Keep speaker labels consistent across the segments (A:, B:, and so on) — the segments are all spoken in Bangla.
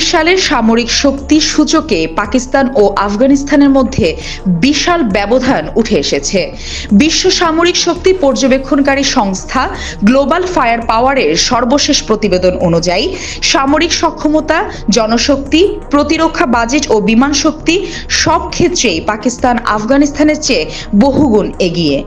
A: সালের সামরিক শক্তি সূচকে পাকিস্তান ও আফগানিস্তানের মধ্যে বিশাল ব্যবধান উঠে এসেছে। বিশ্ব সামরিক শক্তি পর্যবেক্ষণকারী সংস্থা গ্লোবাল ফায়ার পাওয়ারের সর্বশেষ প্রতিবেদন অনুযায়ী, সামরিক সক্ষমতা, জনশক্তি, প্রতিরক্ষা বাজেট ও বিমান শক্তি সব ক্ষেত্রেই পাকিস্তান আফগানিস্তানের চেয়ে বহুগুণ এগিয়ে।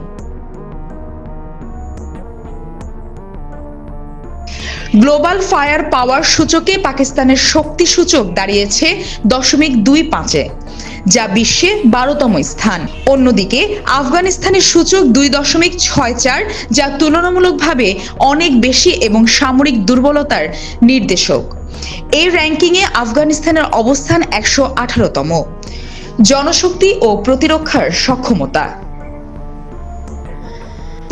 A: গ্লোবাল ফায়ার পাওয়ার সূচকে পাকিস্তানের শক্তি সূচক দাঁড়িয়েছে দশমিক দুই পাঁচে, যা বিশ্বে বারোতম স্থান। অন্যদিকে, আফগানিস্তানের সূচক দুই দশমিক ছয় চার, যা তুলনামূলকভাবে অনেক বেশি এবং সামরিক দুর্বলতার নির্দেশক। এই র্যাঙ্কিংয়ে আফগানিস্তানের অবস্থান একশো আঠারোতম। জনশক্তি ও প্রতিরক্ষার সক্ষমতা।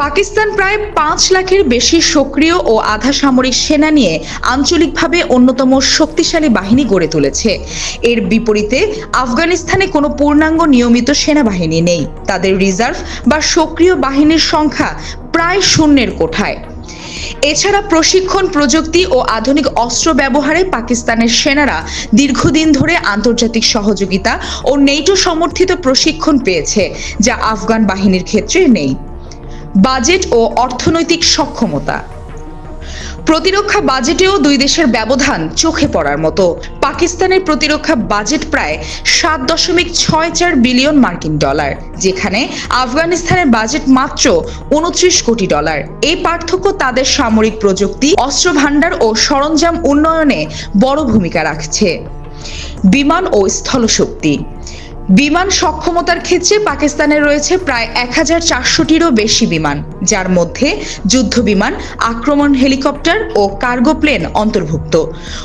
A: পাকিস্তান প্রায় পাঁচ লাখের বেশি সক্রিয় ও আধা সামরিক সেনা নিয়ে আঞ্চলিকভাবে অন্যতম শক্তিশালী বাহিনী গড়ে তুলেছে। এর বিপরীতে আফগানিস্তানে কোনো পূর্ণাঙ্গ নিয়মিত সেনাবাহিনী নেই। তাদের রিজার্ভ বা সক্রিয় বাহিনীর সংখ্যা প্রায় শূন্যের কোঠায়। এছাড়া প্রশিক্ষণ প্রযুক্তি ও আধুনিক অস্ত্র ব্যবহারে পাকিস্তানের সেনারা দীর্ঘদিন ধরে আন্তর্জাতিক সহযোগিতা ও নেটো সমর্থিত প্রশিক্ষণ পেয়েছে, যা আফগান বাহিনীর ক্ষেত্রে নেই। বাজেট ও অর্থনৈতিক সক্ষমতা। প্রতিরক্ষা বাজেটেও দুই দেশের ব্যবধান চোখে পড়ার মতো। পাকিস্তানের প্রতিরক্ষা বাজেট প্রায় সাত দশমিক ছয় চার বিলিয়ন মার্কিন ডলার, যেখানে আফগানিস্তানের বাজেট মাত্র উনত্রিশ কোটি ডলার। এই পার্থক্য তাদের সামরিক প্রযুক্তি অস্ত্র ভাণ্ডার ও সরঞ্জাম উন্নয়নে বড় ভূমিকা রাখছে। বিমান ও স্থলশক্তি। বিমান সক্ষমতার ক্ষেত্রে পাকিস্তানের রয়েছে প্রায় এক হাজার চারশোটিরও বেশি বিমান, যার মধ্যে যুদ্ধ বিমান, আক্রমণ হেলিকপ্টার ও কার্গো প্লেন অন্তর্ভুক্ত।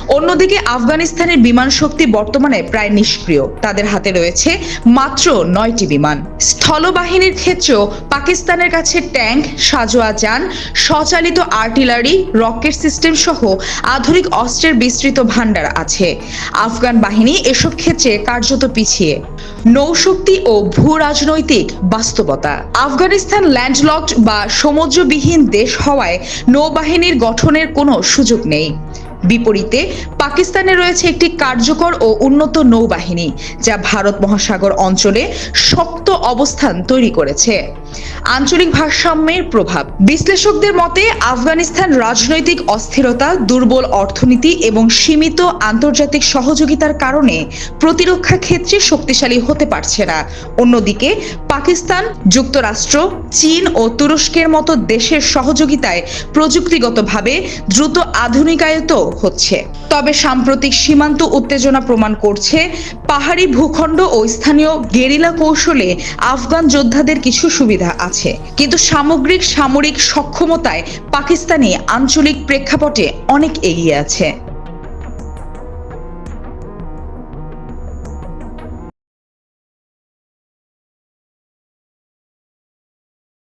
A: অন্যদিকে আফগানিস্তানের বিমান শক্তি বর্তমানে প্রায় নিষ্ক্রিয়। তাদের হাতে রয়েছে মাত্র নয়টি বিমান। স্থলবাহিনীর ক্ষেত্রেও পাকিস্তানের কাছে ট্যাঙ্ক, সাজোয়া যান, স্বচালিত আর্টিলারি, রকেট সিস্টেম সহ আধুনিক অস্ত্রের বিস্তৃত ভাণ্ডার আছে। আফগান বাহিনী এসব ক্ষেত্রে কার্যত পিছিয়ে। নৌশক্তি ও ভূ রাজনৈতিক বাস্তবতা। আফগানিস্তান ল্যান্ডলকড বা সমুদ্রবিহীন দেশ হওয়ায় নৌবাহিনীর গঠনের কোনো সুযোগ নেই। বিপরীতে পাকিস্তানে রয়েছে একটি কার্যকর ও উন্নত নৌবাহিনী, যা ভারত মহাসাগর অঞ্চলে শক্ত অবস্থান তৈরি করেছে। আঞ্চলিক ভারসাম্যের প্রভাব। বিশ্লেষকদের মতে, আফগানিস্তান রাজনৈতিক অস্থিরতা, দুর্বল অর্থনীতি এবং সীমিত আন্তর্জাতিক সহযোগিতার কারণে প্রতিরক্ষা ক্ষেত্রে শক্তিশালী হতে পারছে না। অন্যদিকে, পাকিস্তান, যুক্তরাষ্ট্র, চীন ও তুরস্কের মতো দেশের সহযোগিতায় প্রযুক্তিগতভাবে দ্রুত আধুনিকায়িত হচ্ছে। তবে সাম্প্রতিক সীমান্ত উত্তেজনা প্রমাণ করছে, পাহাড়ি ভূখণ্ড ও স্থানীয় গেরিলা কৌশলে আফগান যোদ্ধাদের কিছু সুবিধা আছে। কিন্তু সামগ্রিক সামরিক সক্ষমতায় পাকিস্তানি আঞ্চলিক প্রেক্ষাপটে অনেক এগিয়ে আছে।